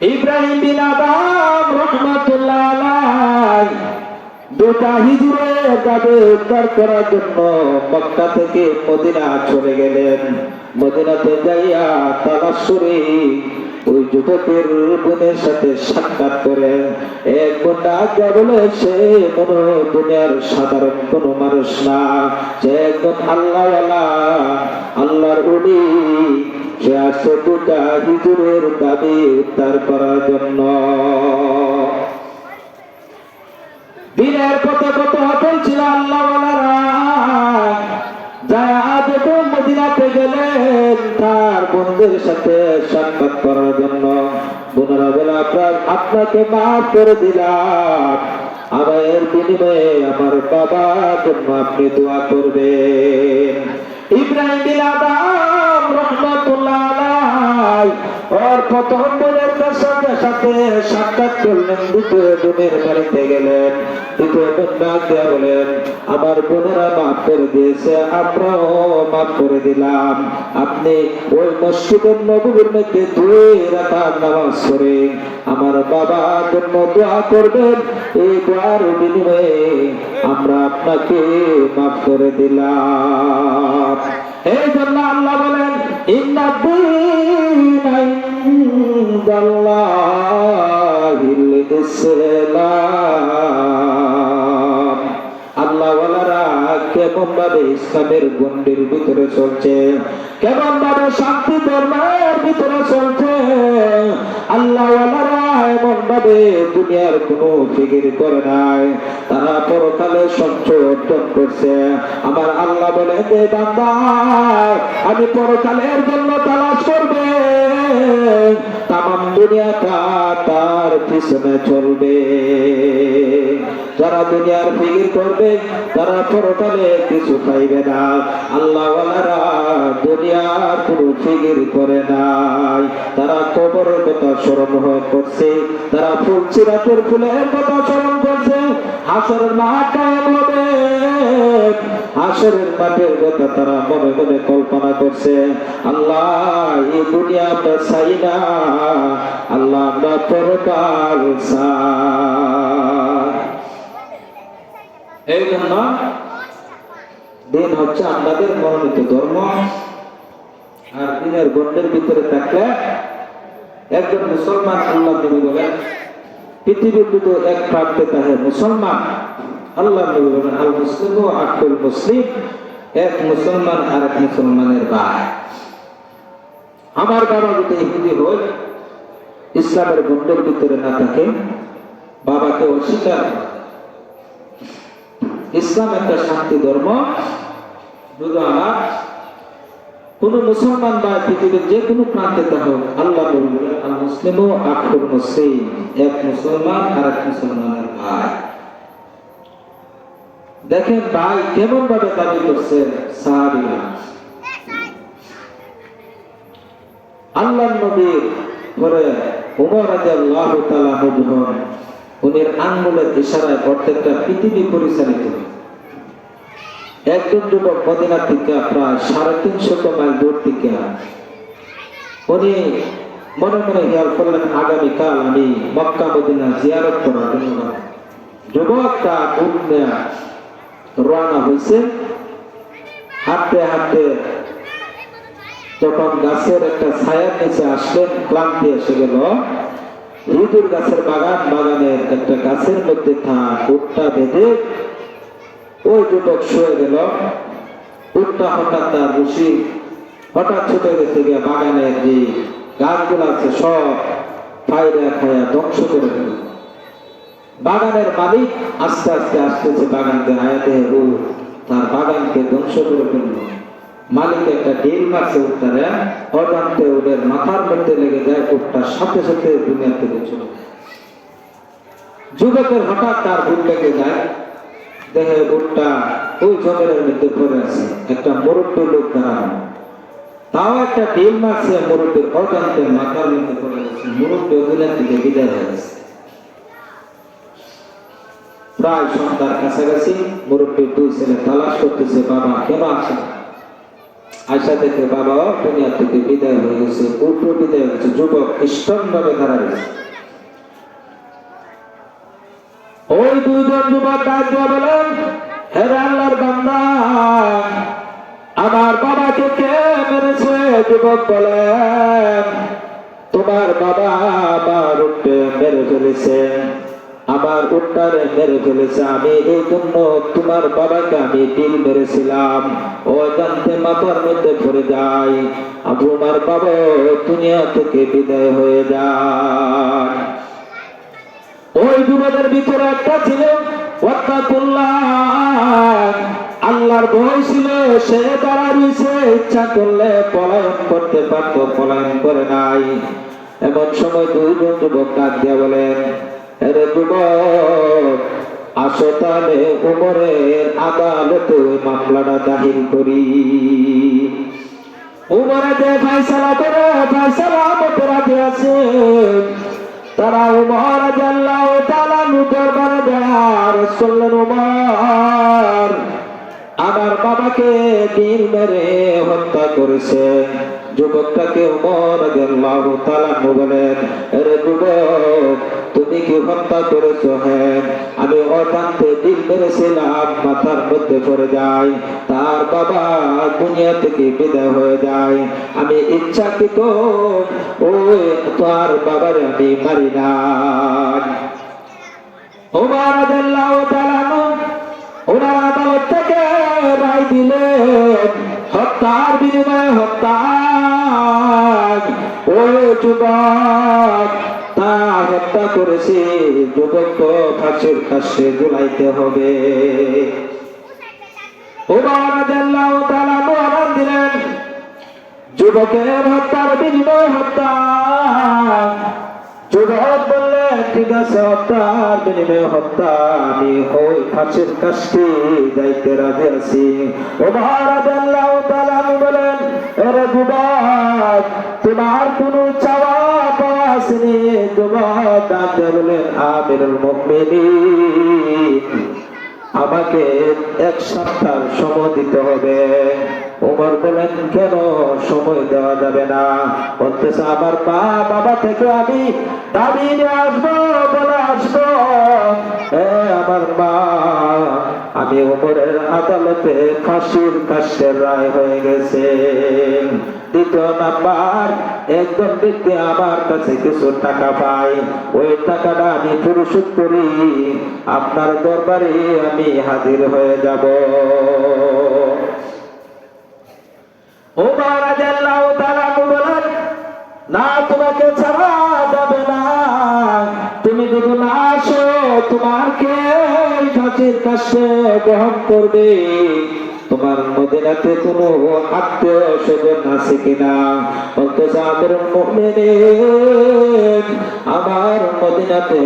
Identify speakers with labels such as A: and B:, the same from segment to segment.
A: ইব্রাহিম বিন আদম রহমাতুল্লাহ আলাই উদ্ধার করার জন্য থেকে মদিনা গেলেন। মদিনাতে সাক্ষাৎ এক বলে, সে কোন দুনিয়ার সাধারণ কোন মানুষ না। সে একজন আল্লাহ আল্লাহর উনি সে আসছে দুটা হিজুরের দাবি উদ্ধার করার জন্য। দিনের পথে কত অটল ছিল আল্লাহ যারা গেলেন, তার বন্ধুদের সাথে সাক্ষাৎ করার জন্য বোনেরা বলে আপনার আপনাকে মাফ করে দিলাম। আমার বিনিময়ে আমার বাবার জন্য আপনি দোয়া করবেন। ইব্রাহিম রহমাতুল্লাহ আলাই ওর সাথে সাথে সাক্ষাৎ করলেন দ্বিতীয় বোনের বাড়িতে গেলেন দ্বিতীয় বোন বলেন আমার বোনেরা মাফ করে দিয়েছে, আমরাও মাফ করে দিলাম। আপনি ওই মসজিদের নবীর মধ্যে দুই রাকাত নামাজ পড়ে আমার বাবার জন্য দোয়া করবেন, এই দোয়ার বিনিময়ে আমরা আপনাকে মাফ করে দিলাম। এই জন্য আল্লাহ বলেন ইন্না দীনা ইনদাল্লাহিল ইসলাম কেমন ভাবে ইসলামের গন্ডির ভিতরে চলছে? কেমন ভাবে শান্তি ধর্মের ভিতরে চলছে? আল্লাহ এমন ভাবে দুনিয়ার কোনো ফিকির করে নাই। তারা পরকালে অর্জন করছে। আমার আল্লাহ বলে যে বান্দা, আমি পরকালের জন্য তালাশ করবে। তাম দুনিয়াটা তার পিছনে চলবে। যারা দুনিয়ার ফিকির করবে, তারা পরকালে কিছু পাইবে না। আল্লাহ দুনিয়ার কোনো ফিকির করে নাই। তারা কবরের কথা স্মরণ হয়ে করছে তারা ফুল চিরাতের ফুলের কথা স্মরণ করছে। মাঠ কায়েম হবে। হাসরের মাঠের কথা তারা মনে মনে কল্পনা করছে। আল্লাহ, এই দুনিয়া চাই না। আল্লাহ, আমরা পরকাল এই জন্য দিন হচ্ছে আমাদের মনোনীত ধর্ম। আর দিনের গণ্ডের ভিতরে থাকলে একজন মুসলমান আল্লাহ নবী বলেন, পৃথিবীর দুটো এক প্রান্তে তাহে মুসলমান। আল্লাহ বলেন আল মুসলিম আকুল মুসলিম, এক মুসলমান আর এক মুসলমানের ভাই। আমার বাবা যদি ইহুদি ইসলামের গণ্ডের ভিতরে না থাকে, বাবাকে অস্বীকার ইসলাম একটা শান্তি ধর্ম যদি আমার কোন মুসলমান বা পৃথিবীর যে কোনো প্রান্তে থাকুক আল্লাহ বলবেন আল মুসলিম ও আখুর মুসলিম, এক মুসলমান আর এক মুসলমানের ভাই। দেখেন ভাই কেমন ভাবে দাবি করছেন আল্লাহ নবীর পরে উমর উনির আঙ্গুলের ইশারায় প্রত্যেকটা পৃথিবী পরিচালিত। একজন যুবক মদিনা থেকে প্রায় সাড়ে তিনশত মাইল দূর থেকে উনি মনে মনে খেয়াল করলেন, আগামীকাল আমি মক্কা মদিনা জিয়ারত করার জন্য নেয়া রওনা হয়েছে। হাঁটতে হাঁটতে যখন গাছের একটা ছায়ার নিচে আসলেন, ক্লান্তি এসে গেল। হিদুর গাছের বাগান, বাগানের একটা গাছের মধ্যে থাক, উটটা বেঁধে ওই যুবক শুয়ে গেল। উটটা হঠাৎ তার রুশি হঠাৎ ছুটে গেছে গিয়ে বাগানের যে গাছগুলো আছে, সব ফাইরা খায়া ধ্বংস করে দিল। বাগানের মালিক আস্তে আস্তে আসতেছে বাগানকে হায়াতে রু তার বাগানকে ধ্বংস করে ফেলল। মালিক একটা ডিল মারছে উত্তরে, অজান্তে ওদের মাথার মধ্যে লেগে যায় উঠটার সাথে সাথে দুনিয়া থেকে চলে যায় যুবকের হঠাৎ তার ভুল লেগে যায় দেখে উঠটা ওই জঙ্গলের মধ্যে পড়ে আছে, একটা মুরব্বী লোক দাঁড়ানো তাও একটা ডিল মারছে মুরব্বীর অজান্তে মাথার মধ্যে পড়ে গেছে, মুরব্বী দুনিয়া থেকে বিদায় হয়ে গেছে। প্রায় সন্ধ্যার কাছাকাছি মুরব্বীর দুই ছেলে তালাশ করতেছে, বাবা, কেন আসে? আশা থেকে বাবা, দুনিয়া থেকে বিদায় হয়ে গেছে পুত্র বিদায় হয়ে গেছে, যুবক খ্রিস্টান ভাবে দাঁড়া গেছে। ওই দুইজন যুবক ডাক বলেন, হে আল্লাহর বান্দা, আমার বাবাকে কে মেরেছে? যুবক বলেন, তোমার বাবা আমার মেরে ফেলেছে। আমার উত্তরে মেরে ফেলেছে। আমি এই জন্য তোমার বাবাকে আমি ডিল মেরেছিলাম। ও জানতে মাথার মধ্যে পড়ে যাই আমার বাবা, দুনিয়া থেকে বিদায় হয়ে যায় ওই যুবকের ভিতরে একটা ছিল আল্লাহর ভয় ছিল, সে তারা রয়েছে, ইচ্ছা করলে পলায়ন করতে পারতো, পলায়ন করে নাই। এমন সময় দুইজন যুবক ডাক দিয়া বলেন আসো তাহলে উমরের আদালতে মামলাটা দাখিল করি। উমরে যে ফাইসালা করে ফাইসালা মতো রাজি আছে। তারা উমর জাল্লাহ তালা নুকর বারে দেয়ার চললেন উমর। আমার বাবাকে দিন মেরে হত্যা করেছে। যুবকটাকে উমর জাল্লাহ তালা বলেন আরে যুবক, তুমি কি হত্যা করেছ? হ্যাঁ আমি অজান্তে দিল মেরেছিলাম, মাথার মধ্যে পড়ে যায়, তার বাবা দুনিয়া থেকে বিদায় হয়ে যায়। আমি ইচ্ছাকৃত ওই তার বাবার আমি মারি না। রাদিয়াল্লাহু তাআলা আনহু ওনার আদালত থেকে রায় দিলেন, হত্যার যুবক তা হত্যা করেছে। যুবক ফাঁসির কাছে হবে। দিলেন, যুবকের হত্যার বিনিময় হত্যা। ঠিক আছে, হত্যার বিনিময় হত্যা। আমি হই কাছটি যাইতে আছি। আল্লাহ বলেন এরে তোমার কোনো আমাকে এক সপ্তাহ সময় দিতে হবে। ওমর বলেন, কেন সময় দেওয়া যাবে না? বলতেছে, আমার মা বাবা থেকে আমি দাবি আসব, বলে আসব। আমার মা আমি ওপরের আদালতে ফাঁসির কাশের রায় হয়ে গেছে। দ্বিতীয় নাম্বার, একজন ব্যক্তি আমার কাছে কিছু টাকা পাই ওই টাকাটা আমি পরিশোধ করি। আপনার দরবারে আমি হাজির হয়ে যাব। গ্রহণ করবে। তোমার মদিনাতে কোনো আত্মীয় স্বজন আছে কিনা? বলতেছে আমার আমার মদিনাতে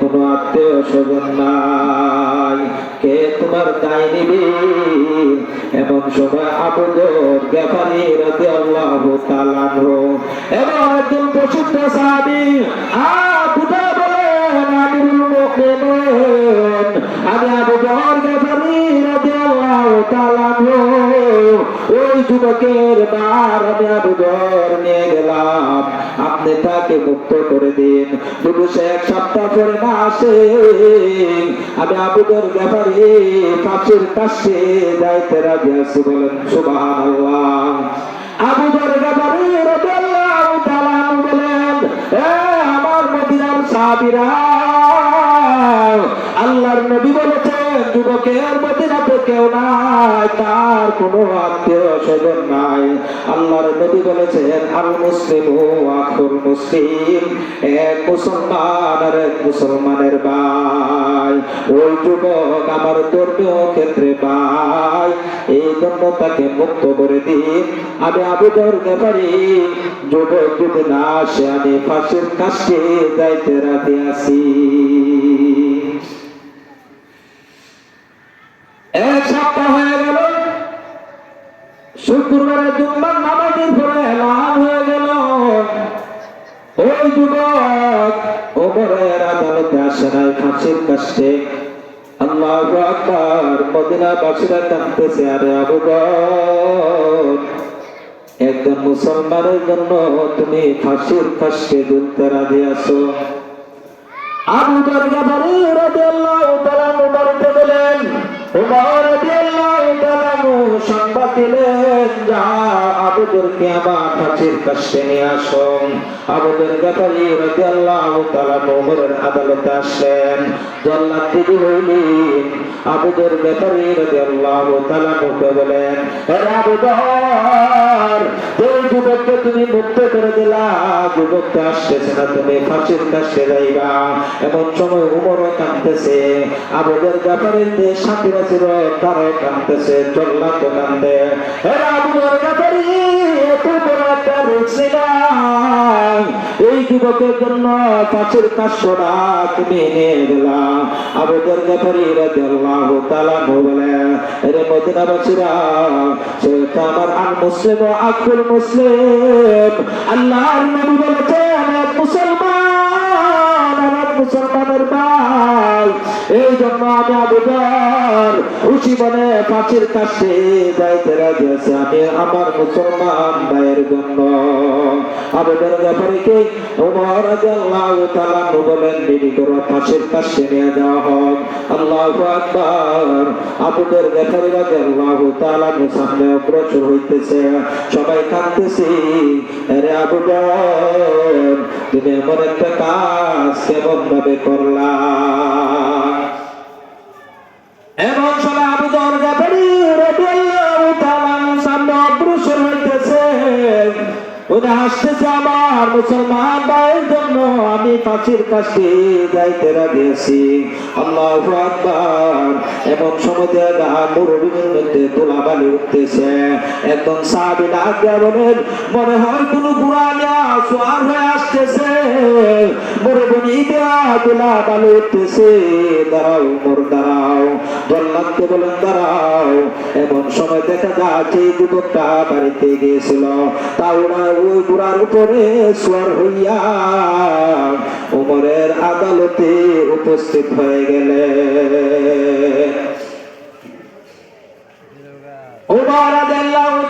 A: কোনো আত্মীয় স্বজন নাই। কে তোমার দায় নিবে? এমন সময় আবুদর ব্যাপারী রাতে আল্লাহ তালানো এবং একজন প্রসিদ্ধ সাহাবি আবুদা আমি আপনি তাকে মুক্ত করে দিন যদি সে এক সপ্তাহ পরে না আসে আমি আবুদর ব্যাপারে পাশের কাছে যাইতে রাজি আছি বলেন সুবাহ আবুদর ব্যাপারে সাহাবীরা আল্লাহর নবী বলেছেন যুবকের কেউ নাই, তার কোনো আত্মীয় স্বজন নাই। আল্লাহর নবী বলেছেন আল মুসলিম ও আখুল মুসলিম, এক মুসলমান আর এক মুসলমানের ভাই। ওই যুবক আমার ধর্মীয় ক্ষেত্রে ভাই। এই জন্য তাকে মুক্ত করে দিন। আমি আবেদন ব্যাপারে, যুবক যদি না আসে, আমি ফাঁসির কাছে যাইতে রাতে আসি এক সপ্তাহ হয়ে গেল। শুক্রবারে জুম্মার নামাজের পরে এলান হয়ে গেল। ওই যুবক ওমরের আদালতে আসে নাই, ফাঁসির কাছে। আল্লাহ আকবার মদিনা বাসীরা কাঁদতেছে, আরে আবু একজন মুসলমানের জন্য তুমি ফাঁসির ফাঁসকে দুলতে রাজি আছো? আবু দরগাবারি রাদিয়াল্লাহু তাআলা বাড়িতে গেলেন। উমর সংবাদ দিলেন, যা আমার কাছে নিয়ে আসো আবু দরগাবারি রাদিয়াল্লাহু তাআলা উমরের আদালতে আসলেন জল্লাদ দিদি মুখে বলেন যুবককে তুমি মুক্ত করে দিলা, যুবকটা আসতেছে না, তুমি ফাঁসির কাছে যাইবা। এমন সময় উমরও কাঁদতেছে। আবুদের ব্যাপারের যে সাথীরা ছিল তারাও কাঁদতেছে চল্লা তো কান্দে এরা আবুদের ব্যাপারে এত এই যুবকের জন্য পাঁচের রাদিয়াল্লাহু তাআলা বলে, এর আমার আল মুসলিম আকুল মুসলিম। মুসলমান ভাই এই জন্য আমি আবেদন খুশি মনে পাঁচের কাছে যাইতে রাজি আছি। আমি আমার মুসলমান ভাইয়ের জন্য। আবেদন ব্যাপারে কে? ওমর রাদিয়াল্লাহু তাআলা বলেন বিধি করো পাঁচের কাছে নিয়ে যাওয়া হোক। আল্লাহু আকবার। আবুদের ব্যাপারে রাদিয়াল্লাহু তাআলা সামনে অগ্রসর হইতেছে। সবাই কাঁদতেছি, আরে আবুদর তুমি এমন একটা কাজ কেমন ভাবে করলা? এমন সময় আবু দরজা পেরি রাদিয়াল্লাহু তাআলা সামনে অগ্রসর হইতেছে। উনি আমার মুসলমান জন্য আমি পাঁচির কাছে যাইতে রাজিয়েছি আল্লাহ মুরবিনের মধ্যে তোলাবালি উঠতেছে। একদম মনে হয় কোনো সোয়ার হয়ে আসতেছে? দাঁড়াও এমন সময় দেখা যাচ্ছে যুবকটা বাড়িতে গিয়েছিল তা ওরা ওই বুড়ার উপরে সোয়ার হইয়া ওমরের আদালতে উপস্থিত হয়ে গেলে। ওবার রাদিয়াল্লাহু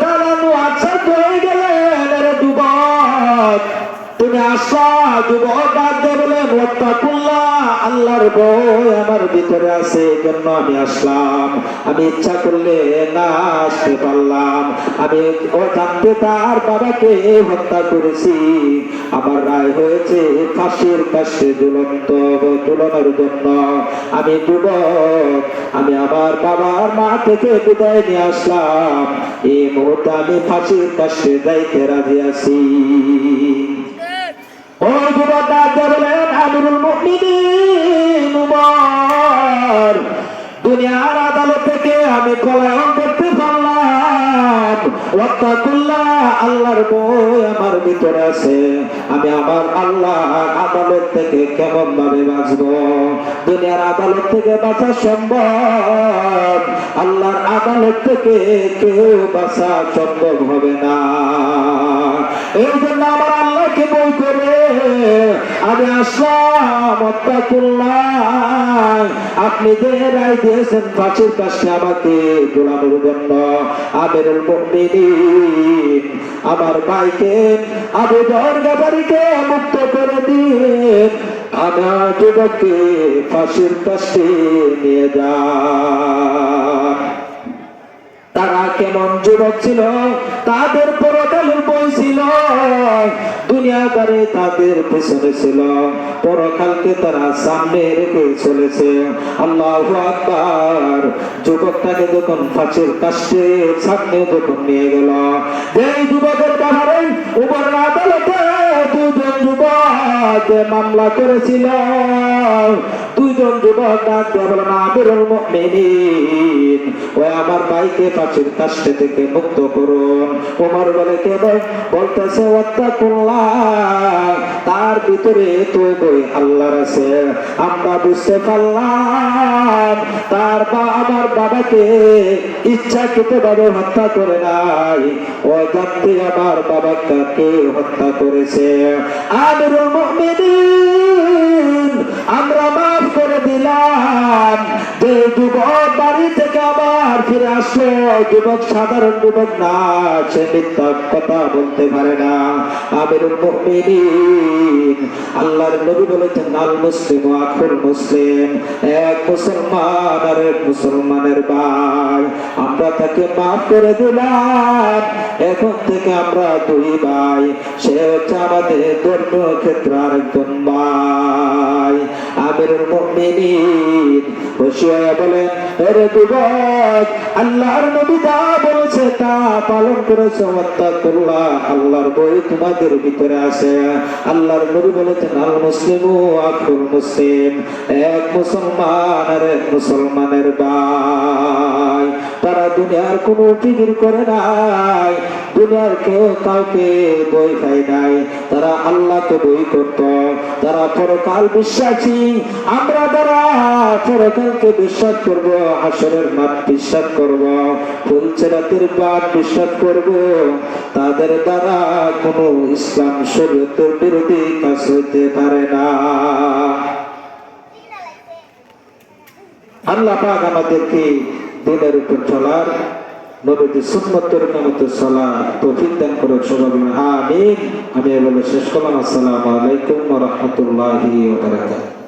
A: আল্লাহর ভয় আমার ভিতরে আছে জন্য আমি আসলাম। আমি ইচ্ছা করলে না আসতে পারলাম। আমি ও জানতে তার বাবাকে হত্যা করেছি। আমার রায় হয়েছে ফাঁসির কাছে ঝুলন্ত ঝুলানোর জন্য। আমি যুবক, আমি আমার বাবার মা থেকে বিদায় নিয়ে আসলাম। এই মুহূর্তে আমি ফাঁসির কাছে যাইতে রাজি আছি। দুনিয়ার আদালত থেকে আমি পলায়ন করতে পারলাম। ওয়াত্তাকুল্লাহ, আল্লাহর বই আমার ভিতরে আছে। আমি আমার আল্লাহ আদালত থেকে কেমন ভাবে বাঁচব? দুনিয়ার আদালত থেকে বাঁচা সম্ভব? আল্লাহর আদালত থেকে কেউ বাঁচা সম্ভব হবে না। এই জন্য আমার আল্লাহকে বই করে। আমি আসলাম আপনি যে দিয়েছেন ফাঁসির কাছে আমাকে দোলানোর জন্য। মুমিনিন, আমার ভাইকে আবু দরগাবাড়িকে মুক্ত করে দিন। আমার যুবককে ফাঁসির কাছে নিয়ে যা তারা কেমন যুবক ছিল? তাদের বই ছিল। দুনিয়াদারে তাদের পেছনে ছিল। পরকালকে তারা সামনে রেখে চলেছে। আল্লাহ আকবার। যুবকটাকে যখন ফাঁসির কাছে সামনে যখন নিয়ে গেল, যেই যুবকের ব্যাপারে উপর আদালতে দুজন যুবক মামলা করেছিল। দুইজন যুবক ডাক দিয়ে আমিরুল মুমিনিন ওই আমার ভাইকে কাছে থেকে মুক্ত করুন। ওমর বলে, কে বল বলতেছে, ওয়াত্তাকুল্লাহ, তার ভিতরে তো বই আল্লাহর আছে। আমরা বুঝতে পারলাম, তার বা, আমার বাবাকে ইচ্ছাকৃত ভাবে হত্যা করে নাই। ওই জানতে আমার বাবাকে হত্যা করেছে? আমিরুল মুমিনিন যে যুবক সাধারণ যুবক না সে মিথ্যা কথা বলতে পারে না। আমিরুল আল্লাহর নবী বলেছেন, আল মুসলিম আখুল মুসলিম, এক মুসলমান আর এক মুসলমানের ভাই। আমরা তাকে মাফ করে দিলাম, এখন থেকে আমরা দুই ভাই, সে হচ্ছে আমাদের ধর্মীয় ক্ষেত্রে আরেকজন ভাই। আল্লাহর বই তোমাদের ভিতরে আছে। আল্লাহর মুসলিম, এক মুসলমান আর এক মুসলমানের ভাই। তারা দুনিয়ার কোনো ফিকির করে নাই, দুনিয়ার কেউ কাউকে বই খায় নাই। তারা আল্লাহকে বই করত, তারা পরকাল বিশ্বাসী আমরা যারা পরকালকে বিশ্বাস করব, আসরের মাঠ বিশ্বাস করব ফুলচেরাতের বাদ বিশ্বাস করব। তাদের দ্বারা কোনো ইসলাম শরীয়তের বিরোধী কাজ হইতে পারে না। আল্লাহ পাক আমাদেরকে দিনের উপর চলার নবীতে সুন্নতের কামতে চলা তৌফিক দান করে সবাই। আমিন। আমি বলে শেষ করলাম। আসসালামু আলাইকুম ওয়া রাহমাতুল্লাহি ওয়া বারাকাতুহু।